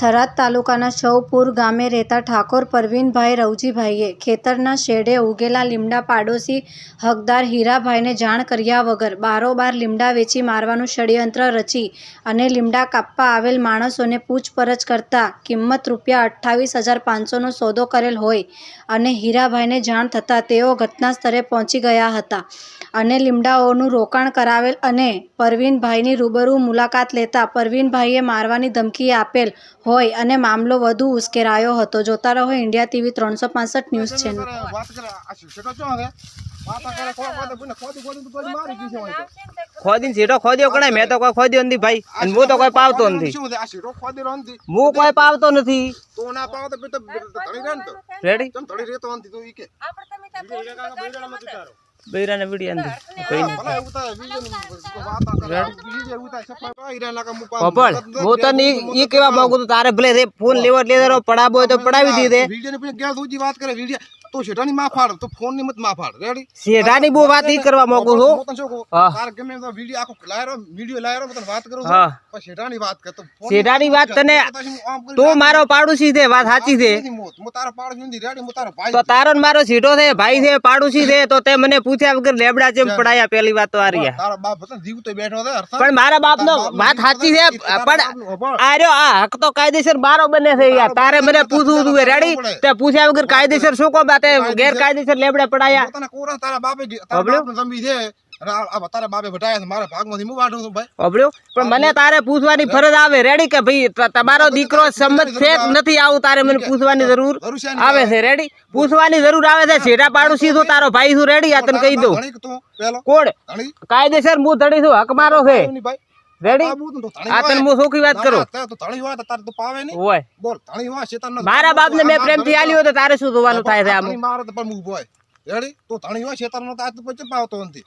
થરાદ તાલુકાના શવપુર ગામે રહેતા ઠાકોર પરવીનભાઈ રવજીભાઈએ ખેતરના શેડે ઉગેલા લીમડા પાડોશી હકદાર હીરાભાઈને જાણ કર્યા વગર બારોબાર લીમડા વેચી મારવાનું ષડયંત્ર રચી અને લીમડા કાપવા આવેલ માણસોને પૂછપરછ કરતા કિંમત રૂપિયા અઠ્ઠાવીસ હજાર પાંચસોનો સોદો કરેલ હોય અને હીરાભાઈને જાણ થતાં તેઓ ઘટના સ્થળે પહોંચી ગયા હતા અને લીમડાઓનું રોકાણ કરાવેલ અને પરવીનભાઈની રૂબરૂ મુલાકાત લેતા પરવીનભાઈએ મારવાની ધમકી આપેલ હોય અને મામલો વધુ ઉશ્કેરાયો હતો. જોતા રહો ઇન્ડિયા ટીવી ત્રણસો પાસઠ ન્યૂઝ ચેનલ. ખોદી ખોદી તો કોઈ મારી ગઈ છે ખોદીને સીધો ખોદ્યો કણાય મેં તો કોઈ ખોદ્યો નથી ભાઈ અને હું તો કોઈ પાવતો નથી. શું છે? આ શેઠો ખોદી રહ્યો નથી હું કોઈ પાવતો નથી. તો ના પાવ તો પછી તો ધણી રહે ને તો. રેડી ચમ ધણી રહેતો નથી તો ઈ કે? બૈરાને વિડી અંદર. પોપડ, હું તને ઈ- કેવા માંગુ તારે ભલે રે ફોન લેવો એટલે પડાવો તો પડાવી દીધે. વિજયની ગેર વાત કરે વિજય તો શેઠાની માં ફાડ તો ફોનની મતમાં ફાડ. રેડી શેઠાની બહુ વાત ઈ કરવા માંગુ છું. હું તને શું કહું? હા. તાર ગમે એમ તો વિડિયો આખો લાયરો વિડિયો લાયરો હું તને વાત કરું છું. હા. પણ શેઠાની વાત કર તો ફોન શેઠાની વાત તને પછી હું આમ કરી તું મારો પાડોશી છે વાત સાચી છે. નથી મોત. હું તારો પાડોશી નથી રેડી હું તારો ભાઈ તો તારો ને મારો સીધો છે ભાઈ છે પાડોશી છે તો તે મને પૂછ્યા વગર લેબડા જેમ પડાયા પેલી વાત તો આ રહ્યા. તારો બાપ હતો ને જીવ તો બેઠો છે અર્થાત પણ મારા બાપ નો વાત સાચી છે પણ આ રહ્યો આ હક તો કાયદેસર મારો બને છે યાર. તારે મને પૂછવું હતું રેડી તે પૂછ્યા વગર કાયદેસર શું કહો બાતે ગેરકાયદેસર લેબડા પડાયા. પોતાના કોરા તારા બાપે તારા બાપને જમી છે. અને આ- આ તારા બાપે ભટાયા મારા ભાગમાંથી હું વાઢું છું ભાઈ. અબળ્યો? પણ મને તારે પૂછવાની ફરજ આવે. રેડી કે ભાઈ તમારો દીકરો સંમત છે નથી આવું તારે મને પૂછવાની જરૂર આવે છે. રેડી પૂછવાની જરૂર આવે છે. છેટા પાડું સીધો તારો ભાઈ શું રેડી આ તને કહી દઉં. કોણ? કાયદેસર હું ધડી છું. હક મારો છે. ભાઈ. રેડી આ તને હું સોખી વાત કરો? તો તણી વાત તાર તો પાવે નહીં. ઓય. બોલ તણી વાત શેતાન નો મારા બાપને મેં પ્રેમથી આલ્યો તો તારે શું જોવાનું થાય છે આમ? મારો તો પણ મૂક હોય. રેડી તો તણી વાત શેતાન નો તો આ તો પછી પાવતો નથી.